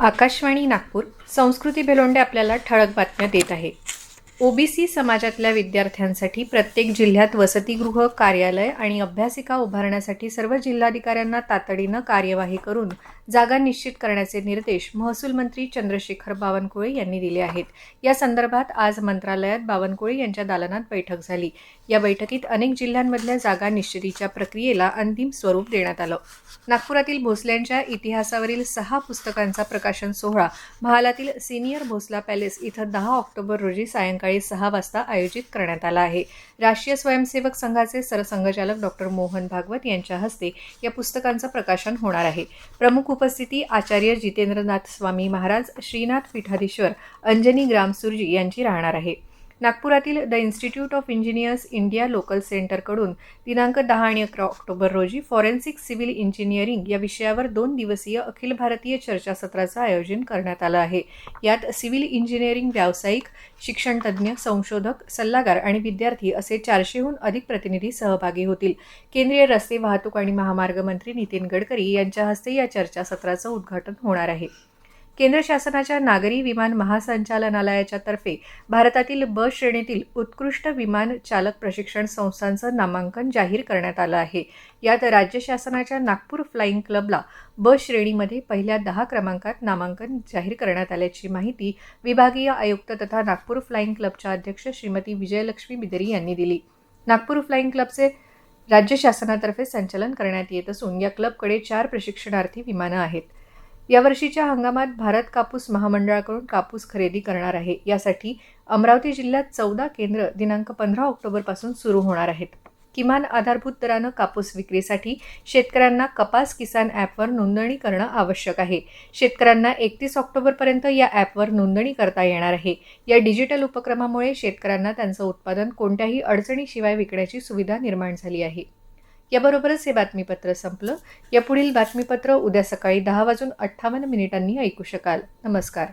आकाशवाणी नागपूर. संस्कृती बेलोंडे आपल्याला ठळक बातम्या देत आहे. ओबीसी समाजातल्या विद्यार्थ्यांसाठी प्रत्येक जिल्ह्यात वसतिगृह कार्यालय आणि अभ्यासिका उभारण्यासाठी सर्व जिल्हाधिकाऱ्यांना तातडीनं कार्यवाही करून जागा निश्चित करण्याचे निर्देश महसूल मंत्री चंद्रशेखर बावनकुळे यांनी दिले आहेत. या संदर्भात आज मंत्रालयात बावनकुळे यांच्या दालनात बैठक झाली. या बैठकीत अनेक जिल्ह्यांमधल्या जागा निश्चितीच्या प्रक्रियेला अंतिम स्वरूप देण्यात आलं. नागपुरातील भोसल्यांच्या इतिहासावरील सहा पुस्तकांचा प्रकाशन सोहळा महालातील सिनियर भोसला पॅलेस इथं दहा ऑक्टोबर रोजी सायंकाळी सहा वाजता आयोजित करण्यात आला आहे. राष्ट्रीय स्वयंसेवक संघाचे सरसंघचालक डॉक्टर मोहन भागवत यांच्या हस्ते या पुस्तकांचं प्रकाशन होणार आहे. प्रमुख उपस्थिती आचार्य जितेंद्रनाथ स्वामी महाराज श्रीनाथ पीठाधीश्वर अंजनी ग्रामसुरजी यांची राहणार आहे. नागपुरातील the institute of engineers India local सेंटरकडून दिनांक दहा आणि अकरा ऑक्टोबर रोजी फॉरेन्सिक सिव्हिल इंजिनिअरिंग या विषयावर दोन दिवसीय अखिल भारतीय चर्चासत्राचं आयोजन करण्यात आलं आहे. यात सिव्हिल इंजिनिअरिंग व्यावसायिक शिक्षणतज्ज्ञ संशोधक सल्लागार आणि विद्यार्थी असे चारशेहून अधिक प्रतिनिधी सहभागी होतील. केंद्रीय रस्ते वाहतूक आणि महामार्ग मंत्री नितीन गडकरी यांच्या हस्ते या चर्चासत्राचं उद्घाटन होणार आहे. केंद्र शासनाच्या नागरी विमान महासंचालनालयाच्या तर्फे भारतातील ब श्रेणीतील उत्कृष्ट विमान चालक प्रशिक्षण संस्थांचं नामांकन जाहीर करण्यात आलं आहे. यात राज्य शासनाच्या नागपूर फ्लाईंग क्लबला ब श्रेणीमध्ये पहिल्या दहा क्रमांकात नामांकन जाहीर करण्यात आल्याची माहिती विभागीय आयुक्त तथा नागपूर फ्लाईंग क्लबच्या अध्यक्ष श्रीमती विजयलक्ष्मी बिदरी यांनी दिली. नागपूर फ्लाईंग क्लबचे राज्य शासनातर्फे संचालन करण्यात येत असून या क्लबकडे चार प्रशिक्षणार्थी विमानं आहेत. यावर्षीच्या हंगामात भारत कापूस महामंडळाकडून कापूस खरेदी करणार आहे. यासाठी अमरावती जिल्ह्यात चौदा केंद्र दिनांक पंधरा ऑक्टोबरपासून सुरू होणार आहेत. किमान आधारभूत दरानं कापूस विक्रीसाठी शेतकऱ्यांना कपास किसान ॲपवर नोंदणी करणं आवश्यक आहे. शेतकऱ्यांना एकतीस ऑक्टोबरपर्यंत या ॲपवर नोंदणी करता येणार आहे. या डिजिटल उपक्रमामुळे शेतकऱ्यांना त्यांचं उत्पादन कोणत्याही अडचणीशिवाय विकण्याची सुविधा निर्माण झाली आहे. याबरोबरच हे बातमीपत्र संपलं. यापुढील बातमीपत्र उद्या सकाळी दहा वाजून अठ्ठावन्न मिनिटांनी ऐकू शकाल. नमस्कार.